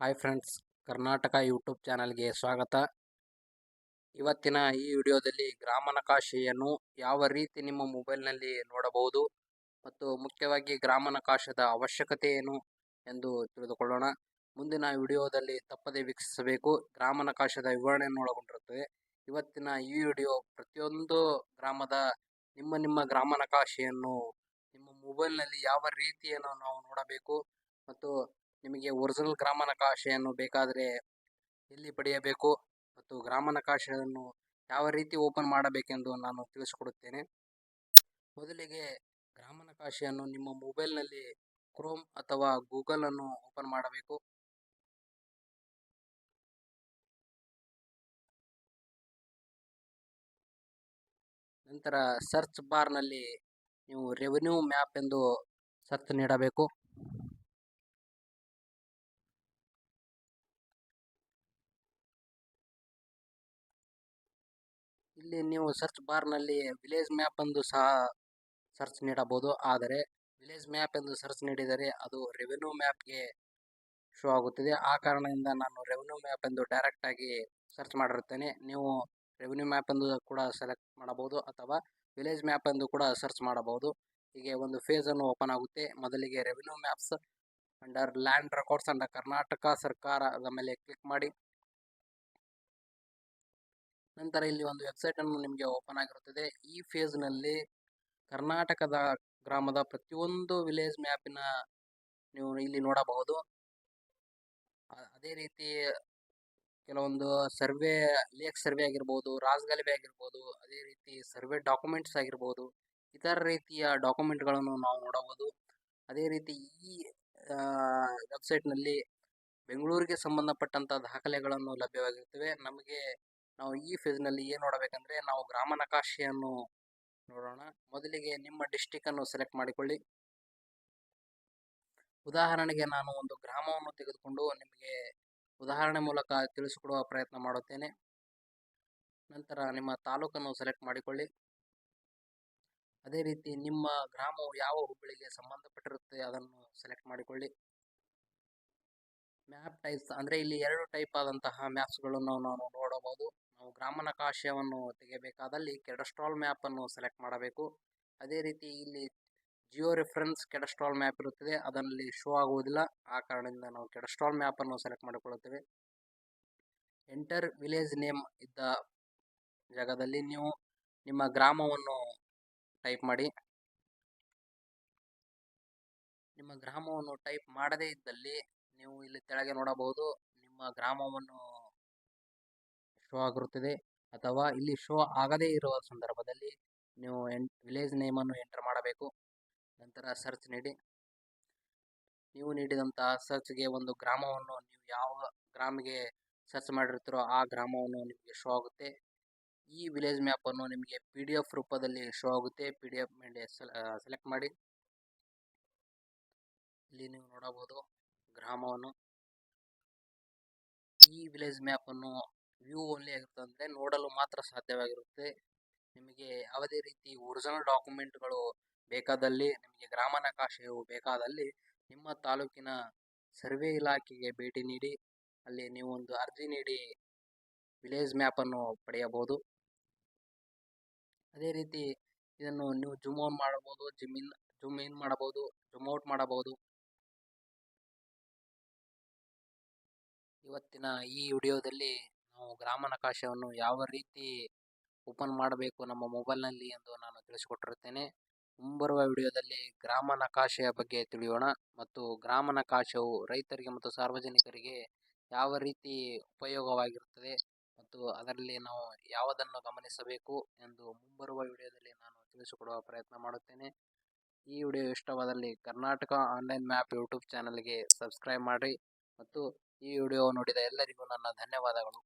Hi friends, Karnataka YouTube ಚಾನಲ್ಗೆ ಸ್ವಾಗತ. ಇವತ್ತಿನ ಈ ವಿಡಿಯೋದಲ್ಲಿ ಗ್ರಾಮ ನಕಾಶೆಯನ್ನು ಯಾವ ರೀತಿ ನಿಮ್ಮ ಮೊಬೈಲ್ನಲ್ಲಿ ನೋಡಬಹುದು ಮತ್ತು ಮುಖ್ಯವಾಗಿ ಗ್ರಾಮ ನಕಾಶದ ಅವಶ್ಯಕತೆ ಏನು ಎಂದು ತಿಳಿದುಕೊಳ್ಳೋಣ. ಮುಂದಿನ ವಿಡಿಯೋದಲ್ಲಿ ತಪ್ಪದೇ ವೀಕ್ಷಿಸಬೇಕು. ಗ್ರಾಮ ನಕಾಶದ ವಿವರಣೆಯನ್ನು ಒಳಗೊಂಡಿರುತ್ತದೆ ಇವತ್ತಿನ ಈ ವಿಡಿಯೋ ಪ್ರತಿಯೊಂದು ಗ್ರಾಮದ ನಿಮ್ಮ ನಿಮ್ಮ ಗ್ರಾಮ ನಕಾಶೆಯನ್ನು ನಿಮ್ಮ ಮೊಬೈಲ್ನಲ್ಲಿ ಯಾವ ರೀತಿಯನ್ನು ನಾವು ನೋಡಬೇಕು ಮತ್ತು ನಿಮಗೆ ಒರಿಜಿನಲ್ ಗ್ರಾಮ ನಕಾಶೆಯನ್ನು ಬೇಕಾದರೆ ಎಲ್ಲಿ ಪಡೆಯಬೇಕು ಮತ್ತು ಗ್ರಾಮ ನಕಾಶೆಯನ್ನು ಯಾವ ರೀತಿ ಓಪನ್ ಮಾಡಬೇಕೆಂದು ನಾನು ತಿಳಿಸಿಕೊಡುತ್ತೇನೆ. ಮೊದಲಿಗೆ ಗ್ರಾಮ ನಕಾಶೆಯನ್ನು ನಿಮ್ಮ ಮೊಬೈಲ್ನಲ್ಲಿ ಕ್ರೋಮ್ ಅಥವಾ ಗೂಗಲನ್ನು ಓಪನ್ ಮಾಡಬೇಕು. ನಂತರ ಸರ್ಚ್ ಬಾರ್ನಲ್ಲಿ ನೀವು ರೆವೆನ್ಯೂ ಮ್ಯಾಪ್ ಎಂದು ಸರ್ಚ್ ನೀಡಬೇಕು. ಇಲ್ಲಿ ನೀವು ಸರ್ಚ್ ಬಾರ್ನಲ್ಲಿ ವಿಲೇಜ್ ಮ್ಯಾಪ್ ಎಂದು ಸಹ ಸರ್ಚ್ ನೀಡಬಹುದು. ಆದರೆ ವಿಲೇಜ್ ಮ್ಯಾಪ್ ಎಂದು ಸರ್ಚ್ ನೀಡಿದರೆ ಅದು ರೆವೆನ್ಯೂ ಮ್ಯಾಪ್ಗೆ ಶೋ ಆಗುತ್ತದೆ. ಆ ಕಾರಣದಿಂದ ನಾನು ರೆವೆನ್ಯೂ ಮ್ಯಾಪ್ ಎಂದು ಡೈರೆಕ್ಟ್ ಆಗಿ ಸರ್ಚ್ ಮಾಡಿರುತ್ತೇನೆ. ನೀವು ರೆವೆನ್ಯೂ ಮ್ಯಾಪ್ ಎಂದು ಕೂಡ ಸೆಲೆಕ್ಟ್ ಮಾಡಬಹುದು ಅಥವಾ ವಿಲೇಜ್ ಮ್ಯಾಪ್ ಎಂದು ಕೂಡ ಸರ್ಚ್ ಮಾಡಬಹುದು. ಹೀಗೆ ಒಂದು ಫೇಸ್ ಅನ್ನು ಓಪನ್ ಆಗುತ್ತೆ. ಮೊದಲಿಗೆ revenue maps under land records under Karnataka ಸರ್ಕಾರದ ಮೇಲೆ ಕ್ಲಿಕ್ ಮಾಡಿ. ನಂತರ ಇಲ್ಲಿ ಒಂದು ವೆಬ್ಸೈಟ್ ಅನ್ನು ನಿಮಗೆ ಓಪನ್ ಆಗಿರುತ್ತದೆ. ಈ ಫೇಸ್ನಲ್ಲಿ ಕರ್ನಾಟಕದ ಗ್ರಾಮದ ಪ್ರತಿಯೊಂದು ವಿಲೇಜ್ ಮ್ಯಾಪಿನ ನೀವು ಇಲ್ಲಿ ನೋಡಬಹುದು. ಅದೇ ರೀತಿ ಕೆಲವೊಂದು ಸರ್ವೆ ಲೇಕ್ ಸರ್ವೆ ಆಗಿರ್ಬೋದು ರಾಜಗಲಭೆ ಆಗಿರ್ಬೋದು, ಅದೇ ರೀತಿ ಸರ್ವೆ ಡಾಕ್ಯುಮೆಂಟ್ಸ್ ಆಗಿರ್ಬೋದು, ಇತರ ರೀತಿಯ ಡಾಕ್ಯುಮೆಂಟ್ಗಳನ್ನು ನಾವು ನೋಡಬಹುದು. ಅದೇ ರೀತಿ ಈ ವೆಬ್ಸೈಟ್ನಲ್ಲಿ ಬೆಂಗಳೂರಿಗೆ ಸಂಬಂಧಪಟ್ಟಂಥ ದಾಖಲೆಗಳನ್ನು ಲಭ್ಯವಾಗಿರುತ್ತವೆ. ನಮಗೆ ನಾವು ಈ ಫೇಸ್ನಲ್ಲಿ ಏನು ನೋಡಬೇಕಂದ್ರೆ ನಾವು ಗ್ರಾಮ ನಕಾಶೆಯನ್ನು ನೋಡೋಣ. ಮೊದಲಿಗೆ ನಿಮ್ಮ ಡಿಸ್ಟಿಕ್ ಸೆಲೆಕ್ಟ್ ಮಾಡಿಕೊಳ್ಳಿ. ಉದಾಹರಣೆಗೆ ನಾನು ಒಂದು ಗ್ರಾಮವನ್ನು ತೆಗೆದುಕೊಂಡು ನಿಮಗೆ ಉದಾಹರಣೆ ಮೂಲಕ ತಿಳಿಸಿಕೊಡುವ ಪ್ರಯತ್ನ ಮಾಡುತ್ತೇನೆ. ನಂತರ ನಿಮ್ಮ ತಾಲೂಕನ್ನು ಸೆಲೆಕ್ಟ್ ಮಾಡಿಕೊಳ್ಳಿ. ಅದೇ ರೀತಿ ನಿಮ್ಮ ಗ್ರಾಮವು ಯಾವ ಹುಬ್ಬಳ್ಳಿಗೆ ಸಂಬಂಧಪಟ್ಟಿರುತ್ತೆ ಅದನ್ನು ಸೆಲೆಕ್ಟ್ ಮಾಡಿಕೊಳ್ಳಿ. ಮ್ಯಾಪ್ ಟೈಪ್ಸ್ ಅಂದರೆ ಇಲ್ಲಿ ಎರಡು ಟೈಪ್ ಆದಂತಹ ಮ್ಯಾಪ್ಸ್ಗಳನ್ನು ನಾವು ನೋಡಬಹುದು. ನಾವು ಗ್ರಾಮ ನಕಾಶೆಯನ್ನು ತೆಗೆಯಬೇಕಾದಲ್ಲಿ ಕೆಡಸ್ಟ್ರಾಲ್ ಮ್ಯಾಪನ್ನು ಸೆಲೆಕ್ಟ್ ಮಾಡಬೇಕು. ಅದೇ ರೀತಿ ಇಲ್ಲಿ ಜಿಯೋ ರೆಫರೆನ್ಸ್ ಕೆಡಸ್ಟ್ರಾಲ್ ಮ್ಯಾಪ್ ಇರುತ್ತದೆ. ಅದರಲ್ಲಿ ಶೋ ಆಗುವುದಿಲ್ಲ. ಆ ಕಾರಣದಿಂದ ನಾವು ಕೆಡಸ್ಟ್ರಾಲ್ ಮ್ಯಾಪನ್ನು ಸೆಲೆಕ್ಟ್ ಮಾಡಿಕೊಳ್ಳುತ್ತೇವೆ. ಎಂಟರ್ ವಿಲೇಜ್ ನೇಮ್ ಇದ್ದ ಜಾಗದಲ್ಲಿ ನೀವು ನಿಮ್ಮ ಗ್ರಾಮವನ್ನು ಟೈಪ್ ಮಾಡಿ. ನಿಮ್ಮ ಗ್ರಾಮವನ್ನು ಟೈಪ್ ಮಾಡದೇ ಇದ್ದಲ್ಲಿ ನೀವು ಇಲ್ಲಿ ಕೆಳಗೆ ನೋಡಬಹುದು. ನಿಮ್ಮ ಗ್ರಾಮವನ್ನು ಶೋ ಆಗಿರುತ್ತದೆ ಅಥವಾ ಇಲ್ಲಿ ಶೋ ಆಗದೇ ಇರುವ ಸಂದರ್ಭದಲ್ಲಿ ನೀವು ಎನ್ ವಿಲೇಜ್ ನೇಮನ್ನು ಎಂಟರ್ ಮಾಡಬೇಕು. ನಂತರ ಸರ್ಚ್ ನೀಡಿ. ನೀವು ನೀಡಿದಂತಹ ಸರ್ಚ್ಗೆ ಒಂದು ಗ್ರಾಮವನ್ನು ನೀವು ಯಾವ ಗ್ರಾಮಿಗೆ ಸರ್ಚ್ ಮಾಡಿರ್ತೀರೋ ಆ ಗ್ರಾಮವನ್ನು ನಿಮಗೆ ಶೋ ಆಗುತ್ತೆ. ಈ ವಿಲೇಜ್ ಮ್ಯಾಪನ್ನು ನಿಮಗೆ ಪಿ ಡಿ ಎಫ್ ರೂಪದಲ್ಲಿ ಶೋ ಆಗುತ್ತೆ. ಪಿ ಡಿ ಎಫ್ ಮೇಲೆ ಸೆಲೆಕ್ಟ್ ಮಾಡಿ. ಇಲ್ಲಿ ನೀವು ನೋಡಬಹುದು ಗ್ರಾಮವನ್ನು. ಈ ವಿಲೇಜ್ ಮ್ಯಾಪನ್ನು ವ್ಯೂ ಓನ್ಲಿ ಆಗಿರುತ್ತೆ ಅಂದರೆ ನೋಡಲು ಮಾತ್ರ ಸಾಧ್ಯವಾಗಿರುತ್ತೆ. ನಿಮಗೆ ಯಾವುದೇ ರೀತಿ ಒರಿಜಿನಲ್ ಡಾಕ್ಯುಮೆಂಟ್ಗಳು ಬೇಕಾದಲ್ಲಿ, ನಿಮಗೆ ಗ್ರಾಮ ನಕಾಶೆಯು ಬೇಕಾದಲ್ಲಿ ನಿಮ್ಮ ತಾಲೂಕಿನ ಸರ್ವೆ ಇಲಾಖೆಗೆ ಭೇಟಿ ನೀಡಿ, ಅಲ್ಲಿ ನೀವು ಒಂದು ಅರ್ಜಿ ನೀಡಿ ವಿಲೇಜ್ ಮ್ಯಾಪನ್ನು ಪಡೆಯಬಹುದು. ಅದೇ ರೀತಿ ಇದನ್ನು ನೀವು ಜೂಮ್ ಆನ್ ಮಾಡಬಹುದು ಜಿಮ್ ಇನ್ ಜೂಮ್ ಇನ್ ಮಾಡಬಹುದು ಜೂಮ್ ಔಟ್ ಮಾಡಬಹುದು. ಇವತ್ತಿನ ಈ ವಿಡಿಯೋದಲ್ಲಿ ನಾವು ಗ್ರಾಮ ನಕಾಶೆಯನ್ನು ಯಾವ ರೀತಿ ಓಪನ್ ಮಾಡಬೇಕು ನಮ್ಮ ಮೊಬೈಲ್ನಲ್ಲಿ ಎಂದು ನಾನು ತಿಳಿಸಿಕೊಟ್ಟಿರುತ್ತೇನೆ. ಮುಂಬರುವ ವಿಡಿಯೋದಲ್ಲಿ ಗ್ರಾಮ ನಕಾಶೆಯ ಬಗ್ಗೆ ತಿಳಿಯೋಣ ಮತ್ತು ಗ್ರಾಮ ನಕಾಶೆಯು ರೈತರಿಗೆ ಮತ್ತು ಸಾರ್ವಜನಿಕರಿಗೆ ಯಾವ ರೀತಿ ಉಪಯೋಗವಾಗಿರುತ್ತದೆ ಮತ್ತು ಅದರಲ್ಲಿ ನಾವು ಯಾವುದನ್ನು ಗಮನಿಸಬೇಕು ಎಂದು ಮುಂಬರುವ ವಿಡಿಯೋದಲ್ಲಿ ನಾನು ತಿಳಿಸಿಕೊಡುವ ಪ್ರಯತ್ನ ಮಾಡುತ್ತೇನೆ. ಈ ವಿಡಿಯೋ ಇಷ್ಟವಾದಲ್ಲಿ ಕರ್ನಾಟಕ ಆನ್ಲೈನ್ ಮ್ಯಾಪ್ ಯೂಟ್ಯೂಬ್ ಚಾನಲ್ಗೆ ಸಬ್ಸ್ಕ್ರೈಬ್ ಮಾಡಿ ಮತ್ತು ಈ ವಿಡಿಯೋ ನೋಡಿದ ಎಲ್ಲರಿಗೂ ನನ್ನ ಧನ್ಯವಾದಗಳು.